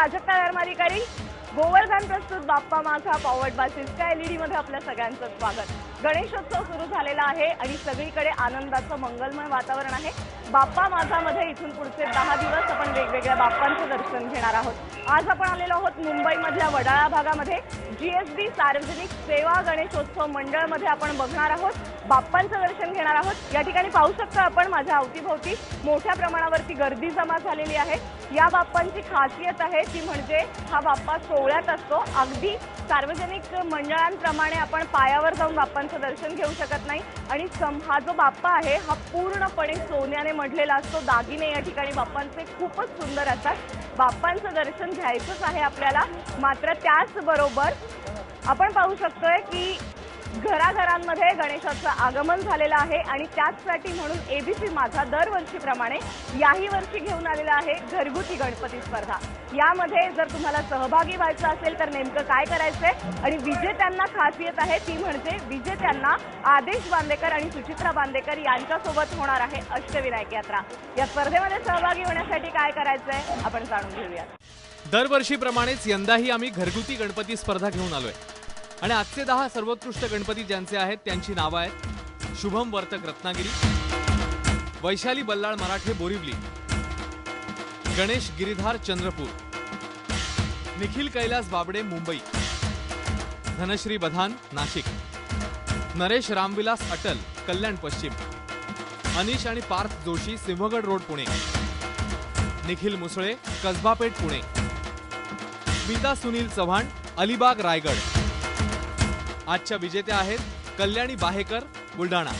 नमस्कार मी प्राजक्ता धर्माधिकारी गोवर्धन प्रस्तुत बाप्पा माझा पॉवर्ड बासिस्का एलईडी मध्ये आपल्या सगळ्यांचं स्वागत. गणेशोत्सव सुरू झालेला आहे आणि सगळीकडे आनंदाचं मंगलमय वातावरण आहे. बाप्पा माझामध्ये इथून पुढचे दहा दिवस आपण वेगवेगळ्या बाप्पांचं दर्शन घेणार आहोत. आज आपण आलेलो आहोत मुंबईमधल्या वडाळा भागामध्ये. जीएसबी सार्वजनिक सेवा गणेशोत्सव मंडळमध्ये आपण बघणार आहोत. बाप्पांचं दर्शन घेणार आहोत. या ठिकाणी पाहू शकता आपण माझ्या अवतीभोवती मोठ्या प्रमाणावरती गर्दी जमा झालेली आहे. या बाप्पांची खासियत आहे ती म्हणजे हा बाप्पा सोहळ्यात असतो. अगदी सार्वजनिक मंडळांप्रमाणे आपण पायावर जाऊन बाप्पांचं दर्शन घेऊ शकत नाही. आणि सम हा जो बाप्पा आहे हा पूर्णपणे सोन्याने मढलेला असतो दागिने या ठिकाणी बाप्पांचे खूपच सुंदर असतात. बाप्पांचं दर्शन घ्यायचंच आहे आपल्याला. मात्र त्याचबरोबर आपण पाहू शकतोय की घराघरांमध्ये गणेशाचं आगमन झालेलं आहे आणि त्याचसाठी म्हणून एबीसी माझा दरवर्षीप्रमाणे याही वर्षी घेऊन आलेला आहे घरगुती गणपती स्पर्धा. यामध्ये जर तुम्हाला सहभागी व्हायचं असेल तर नेमकं काय करायचंय? आणि विजेत्यांना खासियत आहे ती म्हणजे विजेत्यांना आदेश बांदेकर आणि सुचित्रा बांदेकर यांच्यासोबत होणार आहे अष्टविनायक यात्रा. या स्पर्धेमध्ये सहभागी होण्यासाठी काय करायचंय? आपण जाणून घेऊया दरवर्षीप्रमाणेच यंदाही आम्ही घरगुती गणपती स्पर्धा घेऊन आलोय. आणि आजचे दहा सर्वोत्कृष्ट गणपती ज्यांचे आहेत त्यांची नावं आहेत. शुभम वर्तक रत्नागिरी. वैशाली बल्लाळ मराठे बोरिवली. गणेश गिरिधार चंद्रपूर. निखिल कैलास बाबडे मुंबई. धनश्री बधान नाशिक. नरेश रामविलास अटल कल्याण पश्चिम. अनिश आणि पार्थ जोशी सिंहगड रोड पुणे. निखिल मुसळे कसबापेठ पुणे. स्मिता सुनील चव्हाण अलिबाग रायगड. आजच्या विजेत्या आहेत कल्याणी बाहेकर बुलढाणा.